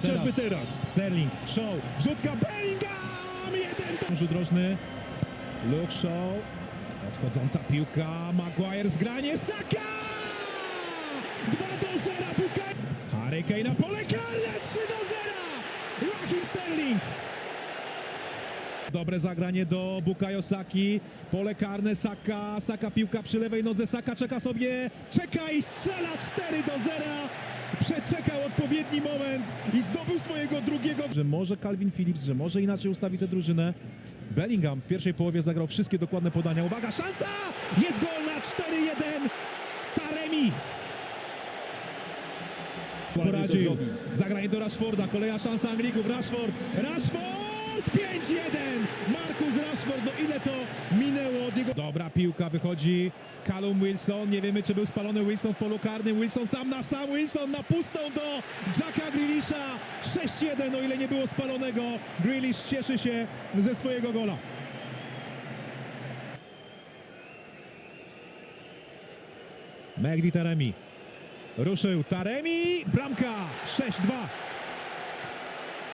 chociażby teraz. Sterling, Show, wrzutka Bellingham! Jeden to... Drożny, Luke Show, odchodząca piłka, Maguire zgranie, Saka! 2 do 0, Bukayo! Harry Kane na pole karne, 3 do 0! Raheem Sterling! Dobre zagranie do Bukayo Saki. Pole karne Saka. Saka piłka przy lewej nodze. Saka czeka sobie. Czeka i strzela 4 do 0. Odpowiedni moment i zdobył swojego drugiego. Że może Calvin Phillips, że może inaczej ustawi tę drużynę. Bellingham w pierwszej połowie zagrał wszystkie dokładne podania. Uwaga, szansa! Jest gol na 4-1. Taremi. Poradził. Zagranie do Rashforda. Kolejna szansa Anglików. Rashford. Rashford! 5-1. Marcus Rashford. No ile to minęło od jego... Dobra piłka. Wychodzi Callum Wilson. Nie wiemy, czy był spalony Wilson w polu karnym. Wilson sam na sam. Wilson na pustą do Jacka Grealisha. 6-1. O ile nie było spalonego. Grealish cieszy się ze swojego gola. Megdi Taremi. Ruszył Taremi. Bramka. 6-2.